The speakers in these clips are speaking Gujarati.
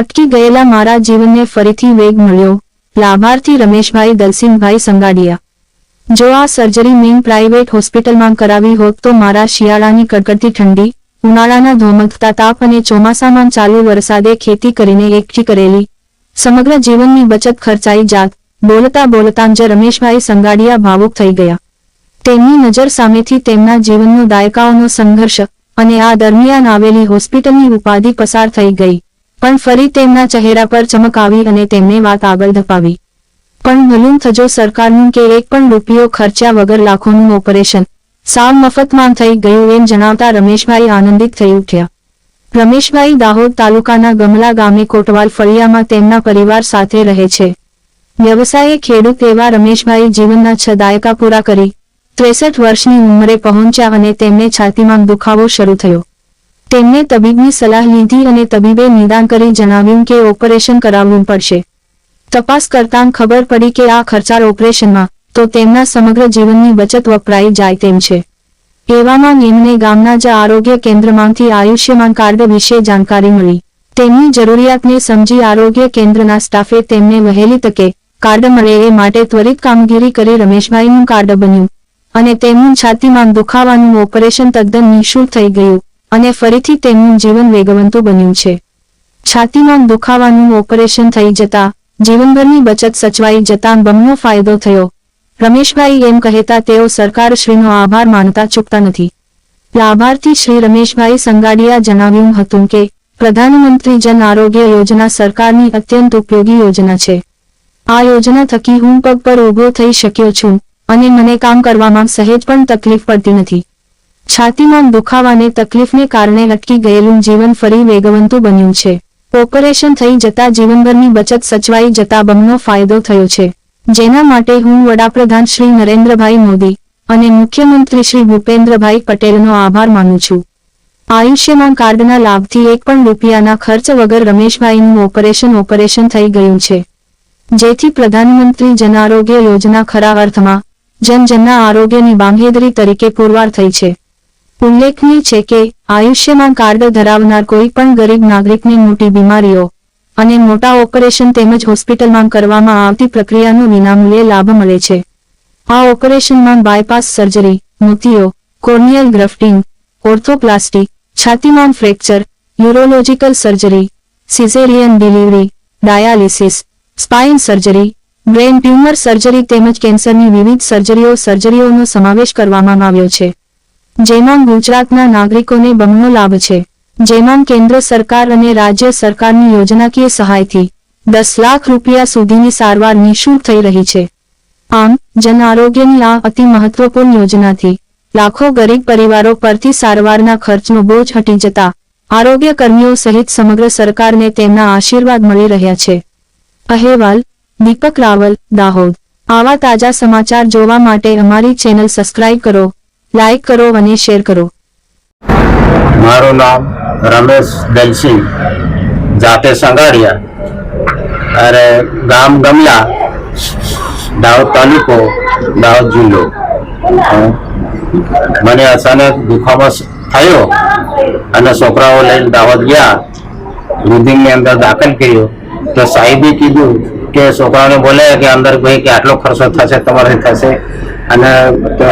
અટકી ગયેલા મારા જીવનને ફરીથી વેગ મળ્યો. લાભાર્થી રમેશભાઈ દલસિંહભાઈ સંગાડિયા. જો આ સર્જરી મેઇન પ્રાઇવેટ હોસ્પિટલમાં કરાવી હોત તો મારા શિયાળાની કડકડતી ઠંડી, ઉનાળાના ધોમકતા તાપ અને ચોમાસામાં ચાલુ વરસાદે ખેતી કરીને એકઠી કરેલી. સમગ્ર જીવનની બચત ખર્ચાઈ જાત, બોલતા બોલતા જ રમેશભાઈ સંગાડિયા ભાવુક થઈ ગયા. તેમની નજર સામેથી તેમના જીવનનો દાયકાઓનો સંઘર્ષ અને આ દરમિયાન આવેલી હોસ્પિટલની ઉપાધિ પસાર થઈ ગઈ. પણ ફરી તેમના ચહેરા પર ચમક આવી અને તેમને વાત આગળ ધપાવી. પણ મલુમ થજો સરકારનું કે એક પણ રૂપિયો ખર્ચ્યા વગર લાખોનું ઓપરેશન. સાવ મફતમાં થઈ ગયું એમ જણાવતા રમેશભાઈ આનંદિત થઈ ઉઠ્યા. રમેશભાઈ દાહોદ તાલુકાના ગમલા ગામે કોટવાલ ફળિયામાં તેમના પરિવાર સાથે રહે છે. વ્યવસાયે ખેડૂત એવા રમેશભાઈ જીવનના છ દાયકા પૂરા કરી. ત્રેસઠ વર્ષની ઉંમરે પહોંચ્યા અને તેમને છાતીમાં દુખાવો શરૂ થયો. તેમને તબીબની સલાહ લીધી અને તબીબે નિદાન કરી જણાવ્યું કે ઓપરેશન કરાવવું પડશે. તપાસ કરતાં ખબર પડી કે આ ખર્ચાળ ઓપરેશનમાં તો તેમના સમગ્ર જીવનની બચત વપરાઈ જાય તેમ છે. એવામાં એમને ગામના જ આરોગ્ય કેન્દ્રમાંથી આયુષ્યમાન કાર્ડ વિશે જાણકારી મળી. તેમની જરૂરિયાતને સમજી આરોગ્ય કેન્દ્રના સ્ટાફે તેમને વહેલી તકે કાર્ડ મળે એ માટે ત્વરિત કામગીરી કરી રમેશભાઈનું કાર્ડ બન્યું. અને તેમનું છાતીમાં દુખાવાનું ઓપરેશન તદ્દન નિઃશુલ્ક થઈ ગયું. અને ફરીથી તેમનું જીવન વેગવંતું બન્યું છે. છાતીમાં દુખાવાનું ઓપરેશન થઈ જતા, જીવનભરની બચત સચવાઈ જતા બમનો ફાયદો થયો. રમેશભાઈ એમ કહેતા તેઓ સરકારશ્રીનો આભાર માનતા ચૂકતા નથી. લાભાર્થી શ્રી રમેશભાઈ સંગાડિયા જણાવ્યું હતું કે, પ્રધાનમંત્રી જન આરોગ્ય યોજના સરકારની અત્યંત ઉપયોગી યોજના છે. આ યોજના થકી હું પગ પર ઊભો થઈ શક્યો છું, અને મને કામ કરવામાં સહેજ પણ તકલીફ પડતી નથી. છાતીમાં દુખાવાને તકલીફને કારણે અટકી ગયેલું જીવન ફરી વેગવંતું બન્યું છે. ઓપરેશન થઈ જતા જીવનભરની બચત સચવાઈ જતા બમનો ફાયદો થયો છે. જેના માટે હું વડાપ્રધાન શ્રી નરેન્દ્રભાઈ મોદી અને મુખ્યમંત્રી શ્રી ભૂપેન્દ્રભાઈ પટેલનો આભાર માનું છું. આયુષ્યમાન કાર્ડના લાભથી એક પણ રૂપિયાના ખર્ચ વગર રમેશભાઈનું ઓપરેશન ઓપરેશન થઈ ગયું છે. જેથી પ્રધાનમંત્રી જન આરોગ્ય યોજના ખરા અર્થમાં જનજનના આરોગ્યની બાંહેધરી તરીકે પુરવાર થઈ છે. ઉલ્લેખનીય છે કે, આયુષ્યમાન કાર્ડ ધરાવનાર કોઈ પણ ગરીબ નાગરિકને મોટી બીમારીઓ અને મોટા ઓપરેશન તેમજ હોસ્પિટલમાં કરવામાં આવતી પ્રક્રિયાનો વિનામૂલ્યે લાભ મળે છે. આ ઓપરેશનમાં બાયપાસ સર્જરી, મોતીઓ, corneal grafting, arthroplasty, છાતીમાન fracture, urological surgery, caesarean delivery, dialysis, spine surgery brain tumour surgery તેમજ કેન્સરની વિવિધ સર્જરીઓ સર્જરીઓનો સમાવેશ કરવામાં આવ્યો છે. જેમાં ગુજરાતના નાગરિકોને બમણો લાભ છે. જેમાં કેન્દ્ર સરકાર અને રાજ્ય સરકારની યોજનાકીય સહાયથી દસ લાખ રૂપિયા સુધીની સારવાર નિઃશુલ્ક થઈ રહી છે. આમ, જન આરોગ્યની આ અતિ મહત્વપૂર્ણ યોજનાથી લાખો ગરીબ પરિવારો પરથી સારવારના ખર્ચનો બોજ હટી જતા આરોગ્ય કર્મીઓ સહિત સમગ્ર સરકારને તેમના આશીર્વાદ મળી રહ્યા છે. અહેવાલ, દીપક રાવલ, દાહોદ. આવા તાજા સમાચાર જોવા માટે અમારી ચેનલ સબસ્ક્રાઇબ કરો. લાઇક કરો અને શેર કરો. મારું નામ રમેશ દલસિંહ, જાતે સંગાડિયા. અરે ગામ ગમલા, દાહોદ તાલુકો, દાહોદ જિલ્લો. મને અચાનક દુખાવો થયો અને છોકરાઓ લઈને દાહોદ ગયા. રુધિનની અંદર દાખલ કર્યો. તો સાહેબે કીધું કે છોકરાઓને બોલે કે અંદર ભાઈ કે આટલો ખર્ચો થશે, તમારે થશે. અને તો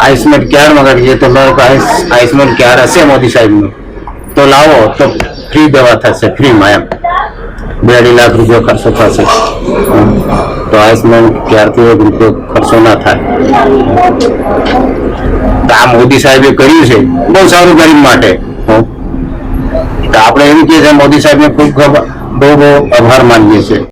આયુષ્માન કેર મગાડીએ તો મારે પાસે આયુષ્માન કેર હશે મોદી સાહેબનું? તો લાવો, તો ફ્રી દવા થશે ફ્રીમાં એમ. બે અઢી લાખ રૂપિયા ખર્ચો થશે. તો આયુષ્યમાન ક્યારથી એક રૂપિયો ખર્ચો ના થાય. તો આ મોદી સાહેબે કર્યું છે. બહુ સારું ગરીબ માટે. તો આપણે એમ કહીએ છીએ, મોદી સાહેબને ખૂબ બહુ બહુ આભાર માનીએ છીએ.